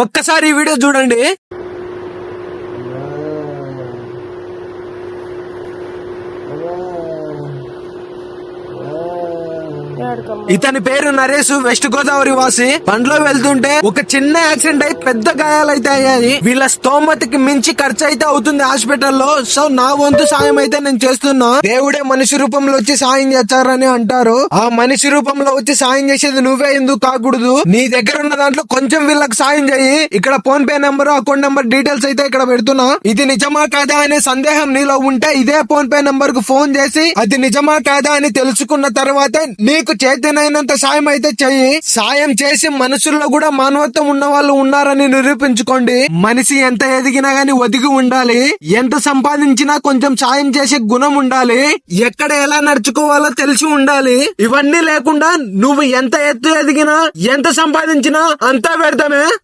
ఒక్కసారి ఈ వీడియో చూడండి. ఇతని పేరు నరేష్ వెస్ట్ గోదావరి వాసి. బండ్లో వెళ్తుంటే ఒక చిన్న యాక్సిడెంట్ అయి పెద్ద గాయాలైతే అయ్యాయి. వీళ్ళ స్తోమతకి మించి ఖర్చు అయితే అవుతుంది హాస్పిటల్లో. సో నా వంతు సాయం అయితే నేను చేస్తున్నా. దేవుడే మనిషి రూపంలో వచ్చి సాయం చేస్తారని అంటారు. ఆ మనిషి రూపంలో వచ్చి సాయం చేసేది నువ్వే ఎందుకు కాకూడదు? నీ దగ్గర ఉన్న దాంట్లో కొంచెం వీళ్ళకి సాయం చేయి. ఇక్కడ PhonePe number account number details అయితే ఇక్కడ పెడుతున్నా. ఇది నిజమా కాదా అనే సందేహం నీలో ఉంటే ఇదే ఫోన్ పే నెంబర్కు ఫోన్ చేసి అది నిజమా కాదా అని తెలుసుకున్న తర్వాత నీకు చేతనైనంత సాయం అయితే చెయ్యి. సాయం చేసి మనుషుల్లో కూడా మానవత్వం ఉన్న వాళ్ళు ఉన్నారని నిరూపించుకోండి. మనిషి ఎంత ఎదిగినా గాని ఒదిగి ఉండాలి. ఎంత సంపాదించినా కొంచెం సాయం చేసే గుణం ఉండాలి. ఎక్కడ ఎలా నడుచుకోవాలో తెలిసి ఉండాలి. ఇవన్నీ లేకుండా నువ్వు ఎంత ఎత్తు ఎదిగినా ఎంత సంపాదించినా అంతా వ్యర్థమే.